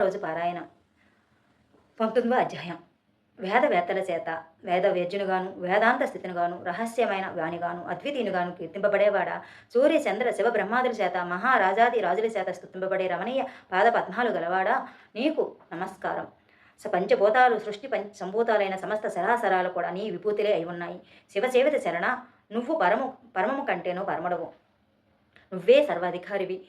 రోజు పారాయణం. పంతొమ్మిదవ అధ్యాయం. వేదవేత్తల చేత వేద వేద్యునిగాను వేదాంత స్థితినిగాను రహస్యమైన వాణిగాను అద్వితీయునిగాను కీర్తింపబడేవాడ? సూర్య చంద్ర శివ బ్రహ్మాదుల చేత మహారాజాది రాజుల చేత స్థుతింపబడే రమణీయ పాద పద్మాలు గలవాడా? నీకు నమస్కారం. స పంచభూతాలు సృష్టి పంచ సంభూతాలైన సమస్త సరాసరాలు కూడా నీ విభూతిలే అయి ఉన్నాయి. శివచేవిత శరణ నువ్వు పరము పరమము కంటేనో పరమడవు. నువ్వే సర్వాధికారివి.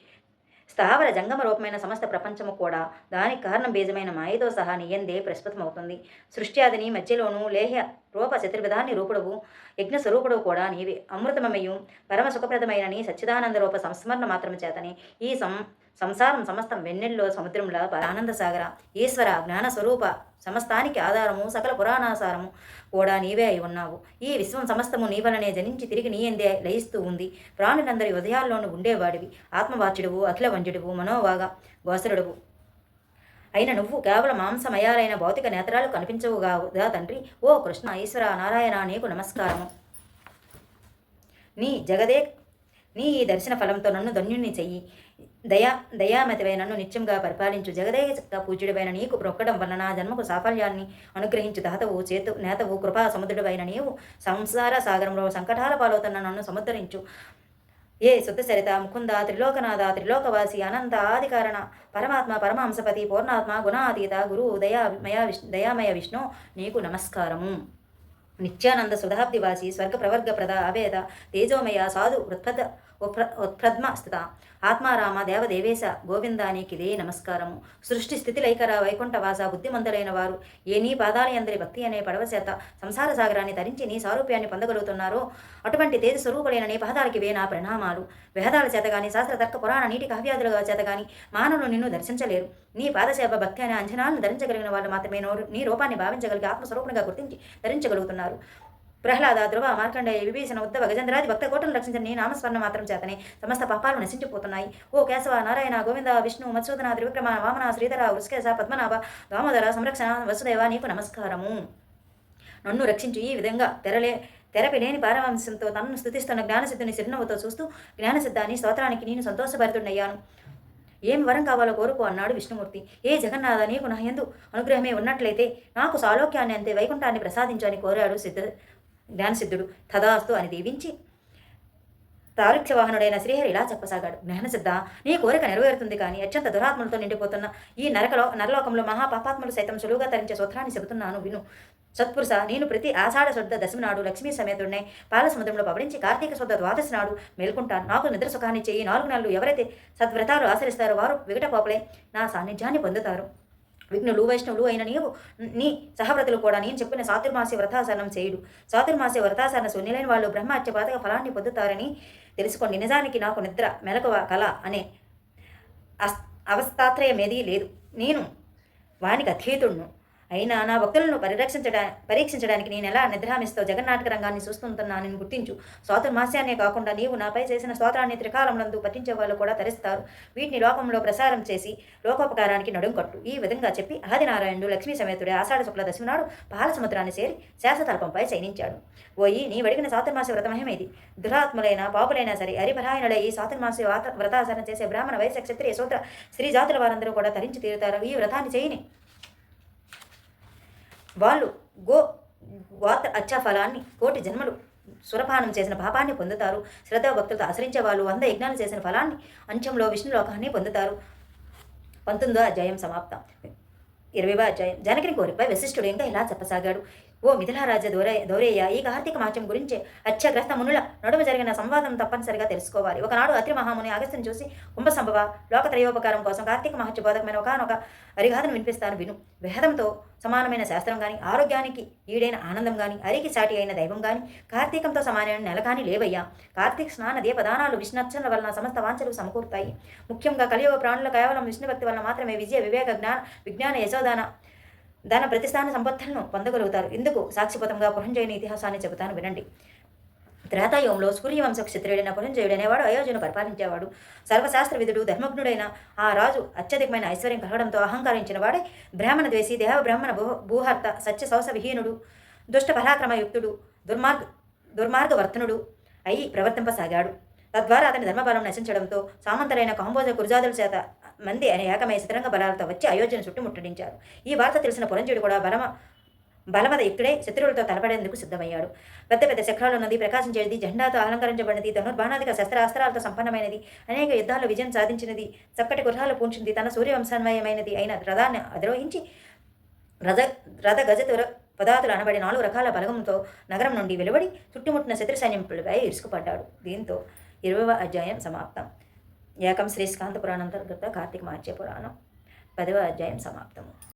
స్థావర జంగమ రూపమైన సమస్త ప్రపంచము కూడా దానికి కారణం బీజమైన మాయతో సహా నియందే ప్రస్ఫుతమవుతుంది సృష్ట్యాదిని మధ్యలోనూ లేహ్య రూప చతుర్విధాన్ని రూపుడవు యజ్ఞ స్వరూపుడవు కూడా నీవే. అమృతమయు పరమ సుఖప్రదమైన నీ సచ్చిదానంద రూప సంస్మరణ మాత్రం చేతని ఈ సం సంసారం సమస్తం వెన్నెల్లో సముద్రంలో ఆనంద సాగర ఈశ్వర జ్ఞాన స్వరూప సమస్తానికి ఆధారము సకల పురాణాసారము కూడా నీవే అయి ఉన్నావు. ఈ విశ్వం సమస్తము నీ వలనే జనించి తిరిగి నీ ఎందే లయిస్తూ ఉంది. ప్రాణులందరి హృదయాల్లోనూ ఉండేవాడివి ఆత్మవాచ్యుడువు అఖిల వంజుడువు మనోవాగ గోసరుడువు అయిన నువ్వు కేవలం మాంసమయాలైన భౌతిక నేత్రాలు కనిపించవుగా తండ్రి ఓ కృష్ణ ఈశ్వర నారాయణ నీకు నమస్కారము. నీ జగదే నీ ఈ దర్శన ఫలంతో నన్ను ధన్యుణ్ణి చెయ్యి. దయా దయామతివై నన్ను నిత్యంగా పరిపాలించు. జగదేక పూజ్యుడివైన నీకు ప్రొక్కడం వలన నా జన్మకు సాఫల్యాన్ని అనుగ్రహించు. దాతవు చేతు నేతవు కృపా సముద్రుడివైన నీవు సంసార సాగరంలో సంకటాల పాలవుతున్న నన్ను సముద్రించు ఏ శుద్ధసరిత ముకుంద త్రిలోకనాథ త్రిలోకవాసి అనంత ఆదికారణ పరమాత్మ పరమాంసపతి పూర్ణాత్మ గుణాతీత గురు దయామయ విష్ దయామయ విష్ణు నీకు నమస్కారము. నిత్యానంద సుధాబ్దివాసి స్వర్గ ప్రవర్గ ప్రద అవేద తేజోమయ సాధు వృత్పద ఉత్ప్రద్మ స్థిత. ఆత్మారామ దేవదేవేశ గోవిందానికిదే నమస్కారము. సృష్టి స్థితి లైకర వైకుంఠవాస బుద్ధిమంతులైన వారు. ఏ నీ పాదాలయందరి భక్తి అనే పడవ చేత సంసార సాగరాన్ని ధరించి నీ సారూప్యాన్ని పొందగలుగుతున్నారో అటువంటి తేజ స్వరూపులైన నీ పాదాలకి వే నా ప్రణామాలు. వేదాల చేత గాని శాస్త్ర తర్క పురాణ నీటి కావ్యాదుల చేత గాని మానవులు నిన్ను దర్శించలేరు. నీ పాదసేవ భక్తి అనే అంజనాలను ధరించగలిగిన వాళ్ళు మాత్రమే నీ రూపాన్ని భావించగలిగి ఆత్మస్వరూపంగా గుర్తించి ధరించగలుగుతున్నారు. ప్రహ్లాద ధ్రువ మార్కండేయ విభీషణ ఉద్ధవ గజేంద్రాది భక్త కోటలు రక్షించిన నీ నామస్మరణ మాత్రం చేతనే సమస్త పాపాలు నశించిపోతున్నాయి. ఓ కేశవ నారాయణ గోవింద విష్ణు మత్సూదన త్రివిక్రమ వామన శ్రీధర వృష్కేశ పద్మనాభ దామోదర సంరక్షణ వసుదేవ నీకు నమస్కారము. నన్ను రక్షించు ఈ విధంగా తెరలే తెరపి లేని పారవంశంతో తనను స్థుతిస్తున్న జ్ఞానసిద్ధుని చిరునవ్వుతో చూస్తూ జ్ఞానసిద్ధాన్ని స్తోత్రానికి నేను సంతోషభరితుడయ్యాను ఏం వరం కావాలో కోరుకో అన్నాడు విష్ణుమూర్తి. ఏ జగన్నాథ నీకు నా ఎందు అనుగ్రహమే ఉన్నట్లయితే నాకు సాలోక్యాన్ని అంతే వైకుంఠాన్ని ప్రసాదించని కోరాడు సిద్ధ జ్ఞానసిద్ధుడు తదాస్తు అని దీవించి తారుక్ష్య వాహనుడైన శ్రీహరి ఇలా చెప్పసాగాడు. జ్ఞానసిద్ధ నీ కోరిక నెరవేరుతుంది కానీ అత్యంత దురాత్మలతో నిండిపోతున్న ఈ నరకలో నరలోకంలో మహాపాపాత్మలు సైతం సులువుగా తరించే సూత్రాన్ని చెబుతున్నాను విను. సత్పురుష నేను ప్రతి ఆషాఢ శుద్ధ దశమి నాడు లక్ష్మీ సమేతుడినే పాలసముద్రంలో పవడించి కార్తీక శుద్ధ ద్వాదశి నాడు మేల్కొంటాను. నాకు నిద్ర సుఖాన్ని చేయి నాలుగు నెలలు ఎవరైతే సద్వ్రతాలు ఆచరిస్తారో వారు విగటపోపలే నా సాన్నిధ్యాన్ని పొందుతారు. విఘ్నులు వైష్ణవులు అయిన నీవు నీ సహవ్రతులు కూడా నేను చెప్పిన సాతుర్మాసి వ్రతాసనం చేయుడు. సాతుర్మాసి వ్రతాసన శూన్యులైన వాళ్ళు బ్రహ్మహత్య పాతక ఫలాన్ని పొందుతారని తెలుసుకోండి నిజానికి నాకు నిద్ర మెలకువ కళ అనే అస్ అవస్థాత్రయమేదీ లేదు. నేను వానికి అధీతుడును అయినా నా భక్తులను పరిరక్షించడా పరీక్షించడానికి నేను ఎలా నిద్రామిస్తో జగన్నాటక రంగాన్ని చూస్తుంటున్నానని గుర్తించు. స్వాతుర్మాస్యాన్నే కాకుండా నీవు నాపై చేసిన స్తోత్రాన్ని త్రికాలమునందు పఠించే వాళ్ళు కూడా తరిస్తారు. వీటిని లోకంలో ప్రసారం చేసి లోకోపకారానికి నడుం కట్టు. ఈ విధంగా చెప్పి ఆదినారాయణుడు లక్ష్మీ సమేతుడే ఆషాఢ శుక్ల దశమి నాడు పాల సముద్రాన్ని చేరి శాసతల్పంపై శయనించాడు. ఓయి నీ అడిగిన చాతుర్మాస వ్రతమహమేది దురాత్ములైన పాపులైనా సరే హరిపరాయణులై ఈ సాతుర్మాస వాత వ్రతాచరణ చేసే బ్రాహ్మణ వైశ్య క్షత్రియ శూద్ర స్త్రీ జాతుల వారందరూ కూడా తరించి తీరుతారు. ఈ వ్రతాన్ని చేయని వాళ్ళు గో గోత్ర అచ్చ ఫలాన్ని కోటి జన్మలు సురపానం చేసిన పాపాన్ని పొందుతారు. శ్రద్ధా భక్తులతో ఆచరించే వాళ్ళు వంద యజ్ఞాలు చేసిన ఫలాన్ని అంచెంలో విష్ణులోకాన్ని పొందుతారు. పంతొమ్మిదో అధ్యాయం సమాప్తం. ఇరవైవ అధ్యాయం. జనకిని కోరిపై వశిష్ఠుడు ఇంకా ఇలా చెప్పసాగాడు. ఓ మిథిలారాజ దోరే దౌరేయ ఈ కార్తీక మాసం గురించి అత్యగ్రస్త మునుల నడుమ జరిగిన సంవాదం తప్పనిసరిగా తెలుసుకోవాలి. ఒకనాడు అత్రి మహాముని అగస్త్యం చూసి కుంభసంభవ లోకత్రయోపకారం కోసం కార్తీక మహత్య బోధకమైన ఒకనొక అరిగాథను వినిపిస్తాను విను. వేదంతో సమానమైన శాస్త్రం కానీ ఆరోగ్యానికి ఈడైన ఆనందం కానీ అరికి సాటి అయిన దైవం కానీ కార్తీకంతో సమానమైన నెల కానీ లేవయ్యా. కార్తీక స్నాన దీపదానాలు విష్ణర్చనల వలన సమస్త వాంఛలు సమకూరుతాయి. ముఖ్యంగా కలియుగ ప్రాణులు కేవలం విష్ణు భక్తి వలన మాత్రమే విజయ వివేక జ్ఞాన విజ్ఞాన యశోదాన దాన ప్రతిస్థాన సంపత్తులను పొందగలుగుతారు. ఇందుకు సాక్షిపతంగా పురంజయుని ఇతిహాసాన్ని చెబుతాను వినండి. త్రేతాయుగంలో సూర్యవంశ క్షత్రియుడైన పురంజయుడు అనేవాడు అయోధ్యను పరిపాలించేవాడు. సర్వశాస్త్ర విధుడు ధర్మజ్ఞుడైన ఆ రాజు అత్యధికమైన ఐశ్వర్యం కలగడంతో అహంకరించిన వాడే బ్రాహ్మణ ద్వేషి దేహ బ్రాహ్మణ భూ భూహర్త సత్య సౌస విహీనుడు దుష్ట పరాక్రమయుక్తుడు దుర్మార్గ దుర్మార్గవర్తనుడు అయి ప్రవర్తింపసాగాడు. తద్వారా అతని ధర్మబలం నశించడంతో సామంతరైన కాంబోజ కురుజాదుల చేత మంది అనే ఏకమై శతరంగ బలాలతో వచ్చి అయోధ్యను చుట్టుముట్టడించారు ఈ వార్త తెలిసిన పురంజుడు కూడా బలమ బలమద ఇక్కడే శత్రువులతో తలపడేందుకు సిద్ధమయ్యాడు. పెద్ద పెద్ద శిఖరాలు ఉన్నది ప్రకాశించేది జెండాతో అలంకరించబడినది ధనుర్బాణాదిక శస్త్రాస్త్రాలతో సంపన్నమైనది అనేక యుద్ధాల్లో విజయం సాధించినది చక్కటి గుర్రాలు పూంచింది తన సూర్యవంశమయమైనది అయిన రథాన్ని అధిరోహించి రథ రథ గజతుర పదాతులు అనబడి నాలుగు రకాల బలగంతో నగరం నుండి వెలువడి చుట్టుముట్టిన శత్రు సైన్యంపై ఇరుసుకుపడ్డాడు. దీంతో ఇరవవ అధ్యాయం సమాప్తం. ఏకం శ్రీ స్కాంత పురాణం కార్తీక మార్చే పురాణం. పదవ అధ్యాయం సమాప్తము.